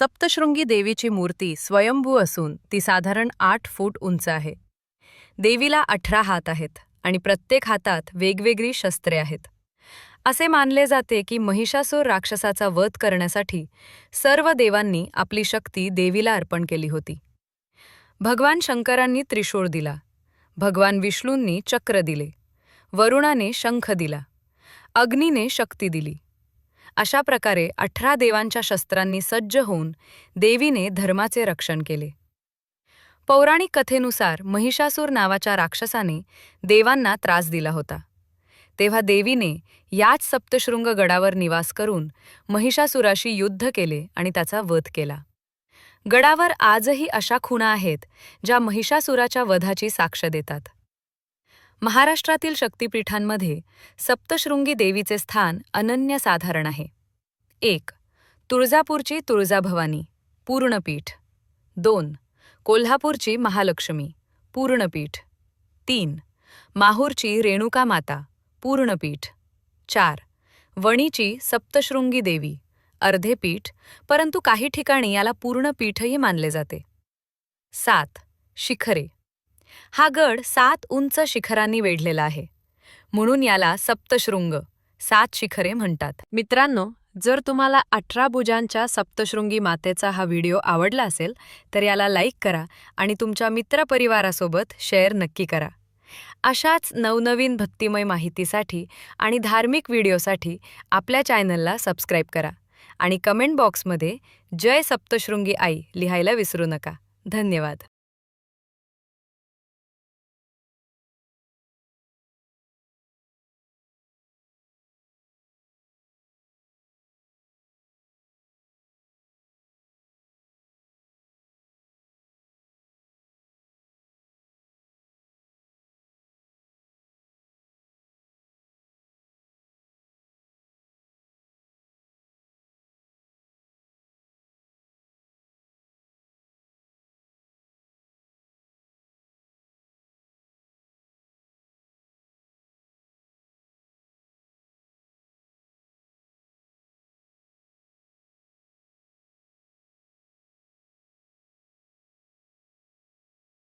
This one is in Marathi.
सप्तशृंगी देवीची मूर्ती स्वयंभू असून ती साधारण आठ फूट उंच आहे. देवीला अठरा हात आहेत आणि प्रत्येक हातात वेगवेगळी शस्त्रे आहेत. असे मानले जाते की महिषासूर राक्षसाचा वध करण्यासाठी सर्व देवांनी आपली शक्ती देवीला अर्पण केली होती. भगवान शंकरांनी त्रिशूळ दिला. भगवान विष्णूंनी चक्र दिले. वरुणाने शंख दिला. अग्नीने शक्ती दिली. अशा प्रकारे अठरा देवांच्या शस्त्रांनी सज्ज होऊन देवीने धर्माचे रक्षण केले. पौराणिक कथेनुसार महिषासूर नावाच्या राक्षसाने देवांना त्रास दिला होता. तेव्हा देवीने याच सप्तशृंग गडावर निवास करून महिषासुराशी युद्ध केले आणि त्याचा वध केला. गडावर आजही अशा खुणा आहेत ज्या महिषासुराच्या वधाची साक्ष देतात. महाराष्ट्रातील शक्तिपीठांमध्ये सप्तशृंगी देवीचे स्थान अनन्यसाधारण आहे. एक तुळजापूरची तुळजाभवानी पूर्णपीठ. दोन कोल्हापूरची महालक्ष्मी पूर्णपीठ. तीन माहूरची रेणुका माता पूर्णपीठ. चार वणीची सप्तशृंगी देवी अर्धे पीठ परंतु काही ठिकाणी याला पूर्ण पीठही मानले जाते. सात शिखरे. हा गड सात उंच शिखरांनी वेढलेला आहे. म्हणून याला सप्तशृंग सात शिखरे म्हणतात. मित्रांनो जर तुम्हाला अठरा भुजांच्या सप्तशृंगी मातेचा हा व्हिडिओ आवडला असेल तर याला लाईक करा आणि तुमच्या मित्रपरिवारासोबत शेअर नक्की करा. अशाच नवनवीन भक्तिमय माहितीसाठी आणि धार्मिक व्हिडिओसाठी आपल्या चॅनलला सबस्क्राईब करा आणि कमेंट बॉक्समध्ये जय सप्तशृंगी आई लिहायला विसरू नका. धन्यवाद.